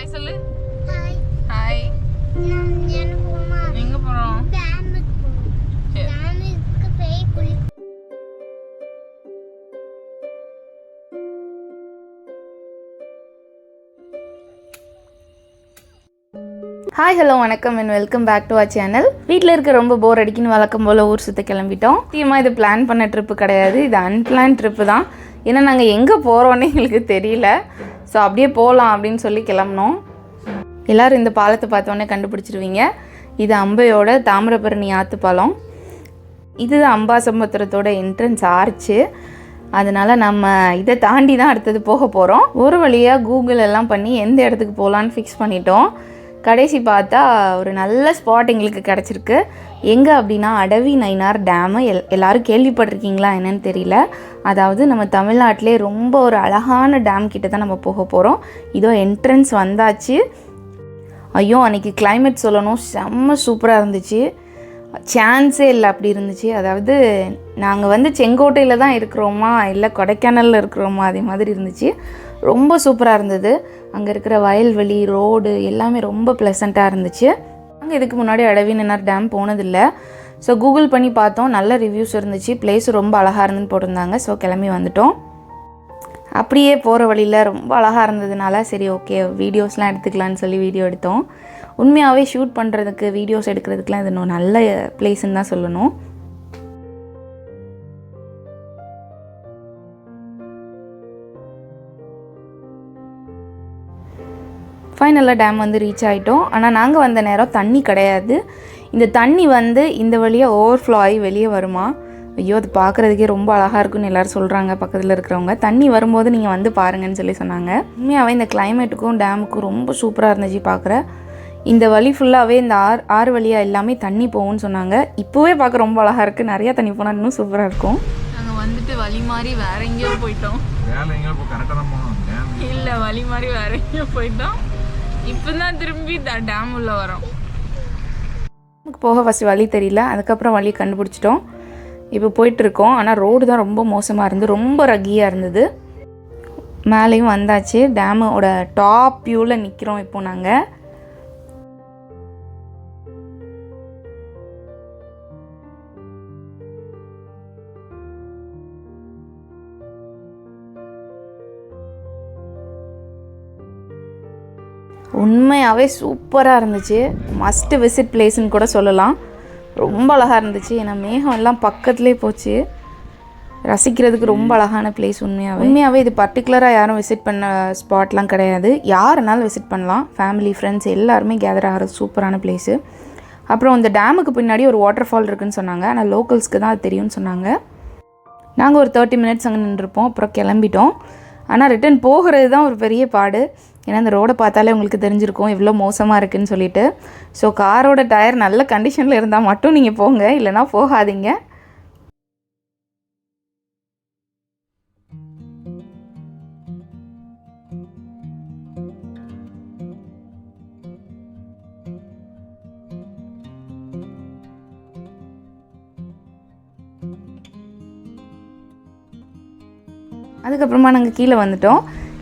Hi சொல்லு. Hi எங்க போறோம்? டேமுக்கு போறோம் சரி. டேமுக்கு போய் குளி ஹாய் ஹலோ வணக்கம் and welcome back to our channel வீட்டில் இருக்க ரொம்ப போர் அடிக்குன்னு வழக்கம் போல் ஊர் சுற்ற கிளம்பிட்டோம். முக்கியமாக இது பிளான் பண்ண ட்ரிப்பு கிடையாது. இது அன்பிளான் ட்ரிப்பு தான். ஏன்னா நாங்கள் எங்கே போகிறோன்னே எங்களுக்கு தெரியல. ஸோ அப்படியே போகலாம் அப்படின்னு சொல்லி கிளம்புனோம். எல்லோரும் இந்த பாலத்தை பார்த்தோன்னே கண்டுபிடிச்சிருவீங்க. இது அம்பையோட தாமிரபரணி ஆற்று பாலம் இது அம்பாசமுத்திரத்தோட என்ட்ரன்ஸ் ஆர்ச்சு அதனால் நம்ம இதை தாண்டி தான் அடுத்தது போக போகிறோம் ஒரு வழியாக கூகுள் எல்லாம் பண்ணி எந்த இடத்துக்கு போகலான்னு ஃபிக்ஸ் பண்ணிட்டோம். கடைசி பார்த்தா ஒரு நல்ல ஸ்பாட் எங்களுக்கு கிடச்சிருக்கு. எங்கே அப்படின்னா அடவி நைனார் டேமு எல் எல்லோரும் கேள்விப்பட்டிருக்கீங்களா என்னன்னு தெரியல. அதாவது நம்ம தமிழ்நாட்டிலே ரொம்ப ஒரு அழகான டேம் கிட்ட தான் நம்ம போக போகிறோம் இதோ என்ட்ரன்ஸ் வந்தாச்சு. ஐயோ அன்றைக்கி கிளைமேட் சொல்லணும். செம்ம சூப்பராக இருந்துச்சு. சான்ஸே இல்லை அப்படி இருந்துச்சு. அதாவது நாங்கள் வந்து செங்கோட்டையில் தான் இருக்கிறோமா இல்லை கொடைக்கானலில் இருக்கிறோமா அதே மாதிரி இருந்துச்சு. ரொம்ப சூப்பராக இருந்தது. அங்கே இருக்கிற வயல்வெளி ரோடு எல்லாமே ரொம்ப ப்ளசண்ட்டாக இருந்துச்சு. நாங்கள் இதுக்கு முன்னாடி அடவி டேம் போனதில்லை. ஸோ கூகுள் பண்ணி பார்த்தோம். நல்ல ரிவ்யூஸ் இருந்துச்சு. பிளேஸ் ரொம்ப அழகாக இருந்துன்னு போட்டிருந்தாங்க. ஸோ கிளம்பி வந்துட்டோம். அப்படியே போகிற வழியில் ரொம்ப அழகாக இருந்ததுனால சரி ஓகே வீடியோஸ்லாம் எடுத்துக்கலான்னு சொல்லி வீடியோ எடுத்தோம். உண்மையாகவே ஷூட் பண்ணுறதுக்கு வீடியோஸ் எடுக்கிறதுக்குலாம் இது இன்னும் நல்ல பிளேஸ்ன்னு தான் சொல்லணும். ஃபைனலாக டேம் வந்து ரீச் ஆகிட்டோம் ஆனால் நாங்கள் வந்த நேரம் தண்ணி கிடையாது. இந்த தண்ணி வந்து இந்த வழியாக ஓவர்ஃப்ளோ ஆகி வெளியே வருமா? ஐயோ அது பார்க்குறதுக்கே ரொம்ப அழகாக இருக்குன்னு எல்லாரும் சொல்கிறாங்க பக்கத்தில் இருக்கிறவங்க. தண்ணி வரும்போது நீங்கள் வந்து பாருங்கன்னு சொல்லி சொன்னாங்க. உண்மையாகவே இந்த கிளைமேட்டுக்கும் டேமுக்கும் ரொம்ப சூப்பராக இருந்துச்சு பார்க்குற. இந்த வழி ஃபுல்லாகவே இந்த ஆறு ஆறு வழியாக எல்லாமே தண்ணி போகும்னு சொன்னாங்க. இப்போவே பார்க்க ரொம்ப அழகாக இருக்குது நிறையா தண்ணி போனால் இன்னும் சூப்பராக இருக்கும். நாங்க வந்துட்டு வழி மாறி வேற எங்கேயோ போயிட்டோம். இல்ல வழி மாறி வேற எங்கேயோ போயிட்டோம். இப்பதான் திரும்பி டேம் உள்ள வரோம். நமக்கு போக ஃபஸ்ட் வழி தெரியல. அதுக்கப்புறம் வழி கண்டுபிடிச்சிட்டோம். இப்போ போயிட்டுருக்கோம். ஆனால் ரோடு தான் ரொம்ப மோசமாக இருந்து ரொம்ப ரக்கியாக இருந்தது. மேலேயும் வந்தாச்சு. டேமோட டாப் வியூவில் நிற்கிறோம் இப்போ நாங்கள் உண்மையாகவே சூப்பராக இருந்துச்சு. மஸ்ட் விசிட் பிளேஸ்னு கூட சொல்லலாம். ரொம்ப அழகாக இருந்துச்சு. ஏன்னா மேகம் எல்லாம் பக்கத்துலேயே போச்சு. ரசிக்கிறதுக்கு ரொம்ப அழகான பிளேஸ் உண்மையாகவே உண்மையாகவே இது பர்டிகுலராக யாரும் விசிட் பண்ண ஸ்பாட்லாம் கிடையாது. யாருனாலும் விசிட் பண்ணலாம். ஃபேமிலி ஃப்ரெண்ட்ஸ் எல்லாருமே கேதர் ஆகிற சூப்பரான பிளேஸு அப்புறம் இந்த டேமுக்கு பின்னாடி ஒரு வாட்டர் ஃபால் இருக்குன்னு சொன்னாங்க. ஆனால் லோக்கல்ஸ்க்கு தான் அது தெரியும்னு சொன்னாங்க. நாங்கள் ஒரு தேர்ட்டி மினிட்ஸ் அங்கே நின்றுருப்போம். அப்புறம் கிளம்பிட்டோம். ஆனால் ரிட்டர்ன் போகிறது தான் ஒரு பெரிய பாடு. ஏன்னா அந்த ரோடை பார்த்தாலே உங்களுக்கு தெரிஞ்சிருக்கும் எவ்வளோ மோசமாக இருக்குன்னு சொல்லிட்டு. ஸோ காரோட டயர் நல்ல கண்டிஷனில் இருந்தால் மட்டும் நீங்கள் போங்க இல்லைனா போகாதீங்க. அதுக்கப்புறமா நாங்கள் கீழே வந்துட்டோம்.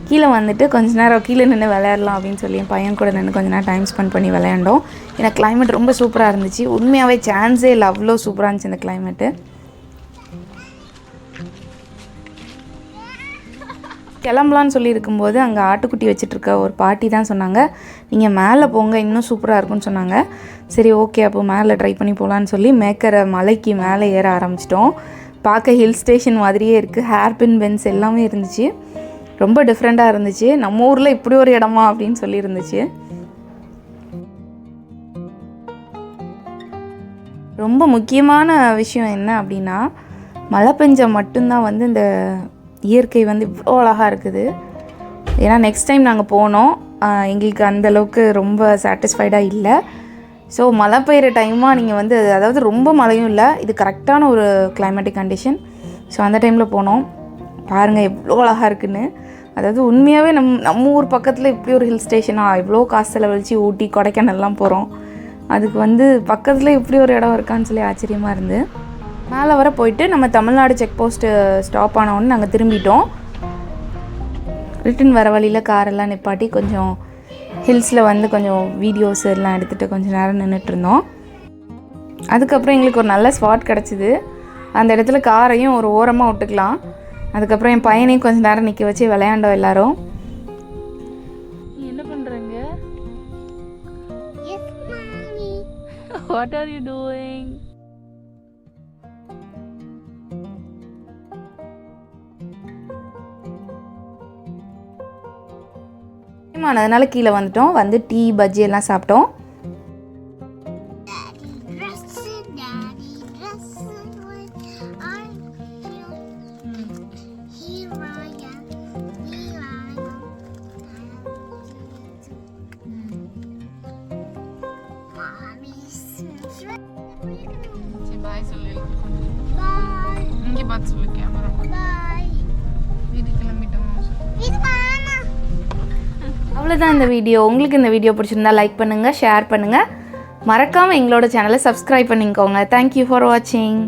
கீழே வந்துட்டு கொஞ்ச நேரம் கீழே நின்று விளையாடலாம் அப்படின்னு சொல்லி என் பையன் கூட நின்று கொஞ்ச நேரம் டைம் ஸ்பெண்ட் பண்ணி விளையாண்டோம். ஏன்னா கிளைமேட் ரொம்ப சூப்பராக இருந்துச்சு. உண்மையாகவே சான்ஸே இல்லை அவ்வளோ சூப்பராக இருந்துச்சு இந்த கிளைமேட்டு கிளம்பலான்னு சொல்லி இருக்கும்போது அங்கே ஆட்டுக்குட்டி வச்சுட்டுருக்க ஒரு பாட்டி தான் சொன்னாங்க. நீங்கள் மேலே போங்க இன்னும் சூப்பராக இருக்கும்னு சொன்னாங்க. சரி ஓகே அப்போ மேலே ட்ரை பண்ணி போகலான்னு சொல்லி மேக்கரை மலைக்கு மேலே ஏற ஆரம்பிச்சிட்டோம். பார்க்க ஹில் ஸ்டேஷன் மாதிரியே இருக்குது ஹேர்பின் பென்ஸ் எல்லாமே இருந்துச்சு. ரொம்ப டிஃப்ரெண்ட்டாக இருந்துச்சு. நம்ம ஊரில் இப்படி ஒரு இடமா அப்படின்னு சொல்லியிருந்துச்சு. ரொம்ப முக்கியமான விஷயம் என்ன அப்படின்னா மழை பெஞ்சால் மட்டும்தான் வந்து இந்த இயற்கை வந்து இவ்வளோ அழகாக இருக்குது. ஏன்னா நெக்ஸ்ட் டைம் நாங்கள் போனோம் எங்களுக்கு அந்தளவுக்கு ரொம்ப சாட்டிஸ்ஃபைடாக இல்லை. ஸோ மழை பெய்கிற டைமாக நீங்கள் வந்து அதாவது ரொம்ப மழையும் இல்லை இது கரெக்டான ஒரு கிளைமேட்டிக் கண்டிஷன் ஸோ அந்த டைமில் போனோம். பாருங்கள் எவ்வளோ அழகாக இருக்குன்னு. அதாவது உண்மையாகவே நம் நம்ம ஊர் பக்கத்தில் இப்படி ஒரு ஹில் ஸ்டேஷனாக இவ்வளோ காசு செலவழித்து ஊட்டி கொடைக்கானல்லாம் போகிறோம் அதுக்கு வந்து பக்கத்தில் இப்படி ஒரு இடம் இருக்கான்னு சொல்லி ஆச்சரியமாக இருந்து. மேலே வர போயிட்டு நம்ம தமிழ்நாடு செக் போஸ்ட்டு ஸ்டாப் ஆனவுடனே நாங்கள் திரும்பிட்டோம். ரிட்டன் வர வழியில் காரெல்லாம் நிப்பாட்டி கொஞ்சம் ஹில்ஸில் வந்து கொஞ்சம் வீடியோஸ் எல்லாம் எடுத்துகிட்டு கொஞ்சம் நேரம் நின்றுட்டு இருந்தோம். அதுக்கப்புறம் எங்களுக்கு ஒரு நல்ல ஸ்பாட் கிடச்சிது. அந்த இடத்துல காரையும் ஒரு ஓரமாக விட்டுக்கலாம். அதுக்கப்புறம் என் பையனையும் கொஞ்சம் நேரம் நிற்க வச்சு விளையாண்டோம் எல்லாரும். என்ன பண்ணுறங்க. வாட் ஆர் யூ டூயிங் அதனால கீழே வந்துட்டோம். வந்து டீ பஜ்ஜி எல்லாம் சாப்பிட்டோம். பாய் சொல்லு Bye, இங்கே பார்த்து சொல்லு கேமரா bye. கிளம்பிட்டோம் அவ்வளோதான் இந்த வீடியோ. உங்களுக்கு இந்த வீடியோ பிடிச்சிருந்தா லைக் பண்ணுங்கள் ஷேர் பண்ணுங்கள் மறக்காமல் எங்களோட சேனலை சப்ஸ்கிரைப் பண்ணிக்கோங்க. தேங்க்யூ ஃபார் வாட்சிங்